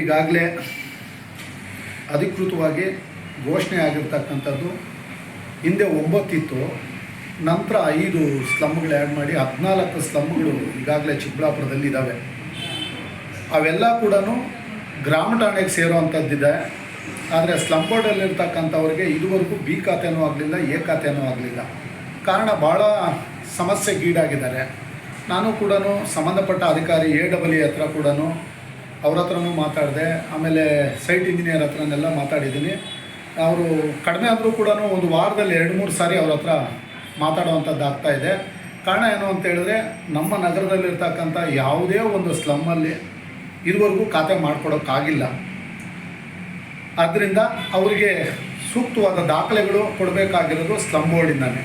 ಈಗಾಗಲೇ ಅಧಿಕೃತವಾಗಿ ಘೋಷಣೆ ಆಗಿರ್ತಕ್ಕಂಥದ್ದು. ಹಿಂದೆ ಒಂಬತ್ತಿತ್ತು, ನಂತರ ಐದು ಸ್ಲಮ್ಗಳು ಆ್ಯಡ್ ಮಾಡಿ ಹದಿನಾಲ್ಕು ಸ್ಲಮ್ಗಳು ಈಗಾಗಲೇ ಚಿಕ್ಕಬಳ್ಳಾಪುರದಲ್ಲಿ ಇದ್ದಾವೆ ಅವೆಲ್ಲ ಕೂಡ ಗ್ರಾಮ ಠಾಣೆಗೆ ಸೇರುವಂಥದ್ದಿದೆ. ಆದರೆ ಸ್ಲಮ್ ಬೋರ್ಡಲ್ಲಿರ್ತಕ್ಕಂಥವ್ರಿಗೆ ಇದುವರೆಗೂ ಬಿ ಖಾತೆನೂ ಆಗಲಿಲ್ಲ, ಎ ಖಾತೆನೂ ಆಗಲಿಲ್ಲ. ಕಾರಣ ಭಾಳ ಸಮಸ್ಯೆಗೀಡಾಗಿದ್ದಾರೆ. ನಾನು ಕೂಡ ಸಂಬಂಧಪಟ್ಟ ಅಧಿಕಾರಿ ಎ ಡಬಲ್ ಹತ್ರ ಕೂಡ ಅವ್ರ ಹತ್ರನೂ ಮಾತಾಡಿದೆ, ಆಮೇಲೆ ಸೈಟ್ ಇಂಜಿನಿಯರ್ ಹತ್ರನೆಲ್ಲ ಮಾತಾಡಿದ್ದೀನಿ. ಅವರು ಕಡಿಮೆ ಆದರೂ ಕೂಡ ಒಂದು ವಾರದಲ್ಲಿ ಎರಡು, ಮೂರು ಸಾರಿ ಅವ್ರ ಹತ್ರ ಮಾತಾಡುವಂಥದ್ದು ಇದೆ. ಕಾರಣ ಏನು ಅಂತ ಹೇಳಿದ್ರೆ, ನಮ್ಮ ನಗರದಲ್ಲಿರ್ತಕ್ಕಂಥ ಯಾವುದೇ ಒಂದು ಸ್ಲಮ್ಮಲ್ಲಿ ಇದುವರೆಗೂ ಖಾತೆ ಮಾಡಿಕೊಡೋಕ್ಕಾಗಿಲ್ಲ. ಆದ್ದರಿಂದ ಅವರಿಗೆ ಸೂಕ್ತವಾದ ದಾಖಲೆಗಳು ಕೊಡಬೇಕಾಗಿರೋದು ಸ್ಲಮ್ ಬೋರ್ಡಿಂದಾನೆ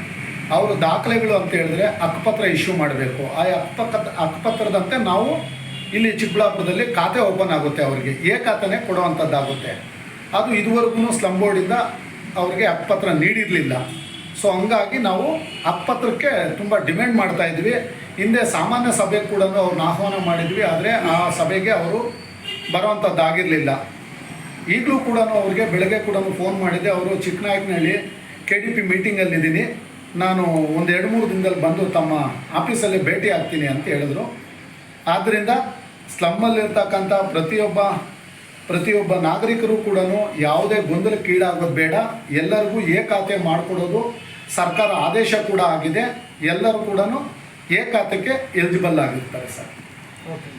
ಅವರು ದಾಖಲೆಗಳು ಅಂತ ಹೇಳಿದ್ರೆ ಹಕ್ಕುಪತ್ರ ಇಶ್ಯೂ ಮಾಡಬೇಕು. ಆ ಅಕ್ಕಪತ್ರ ಹಕ್ಕುಪತ್ರದಂತೆ ನಾವು ಇಲ್ಲಿ ಚಿಕ್ಕಬಳ್ಳಾಪುರದಲ್ಲಿ ಖಾತೆ ಓಪನ್ ಆಗುತ್ತೆ ಅವರಿಗೆ. ಎ ಖಾತೆನೇ ಕೊಡುವಂಥದ್ದಾಗುತ್ತೆ. ಅದು ಇದುವರೆಗೂ ಸ್ಲಮ್ ಬೋರ್ಡಿಂದ ಅವರಿಗೆ ಅಪ್ಪತ್ರ ನೀಡಿರಲಿಲ್ಲ. ಸೊ ಹಂಗಾಗಿ ನಾವು ಅಪ್ಪತ್ರಕ್ಕೆ ತುಂಬ ಡಿಮ್ಯಾಂಡ್ ಮಾಡ್ತಾ ಇದ್ವಿ. ಹಿಂದೆ ಸಾಮಾನ್ಯ ಸಭೆ ಕೂಡ ಅವ್ರನ್ನ ಆಹ್ವಾನ ಮಾಡಿದ್ವಿ. ಆದರೆ ಆ ಸಭೆಗೆ ಅವರು ಬರುವಂಥದ್ದಾಗಿರಲಿಲ್ಲ. ಈಗಲೂ ಕೂಡ ಅವ್ರಿಗೆ ಬೆಳಗ್ಗೆ ಕೂಡ ಫೋನ್ ಮಾಡಿದ್ದೆ. ಅವರು ಚಿಕ್ಕನಾಯಕನಹಳ್ಳಿ ಕೆ ಡಿ ಪಿ ಮೀಟಿಂಗಲ್ಲಿದ್ದೀನಿ. ನಾನು ಒಂದು ಎರಡು ಮೂರು ದಿನದಲ್ಲಿ ಬಂದು ತಮ್ಮ ಆಫೀಸಲ್ಲಿ ಭೇಟಿ ಆಗ್ತೀನಿ ಅಂತ ಹೇಳಿದ್ರು. ಆದ್ದರಿಂದ ಸ್ಲಮ್ಮಲ್ಲಿರ್ತಕ್ಕಂಥ ಪ್ರತಿಯೊಬ್ಬ ಪ್ರತಿಯೊಬ್ಬ ನಾಗರಿಕರು ಕೂಡ ಯಾವುದೇ ಗೊಂದಲಕ್ಕೀಡಾಗೋದು ಬೇಡ. ಎಲ್ಲರಿಗೂ ಏಕಾತೆ ಮಾಡಿಕೊಡೋದು ಸರ್ಕಾರ ಆದೇಶ ಕೂಡ ಆಗಿದೆ. ಎಲ್ಲರೂ ಕೂಡ ಏಕಾತಕ್ಕೆ ಎಲಿಜಿಬಲ್ ಆಗಿರ್ತಾರೆ ಸರ್. ಓಕೆ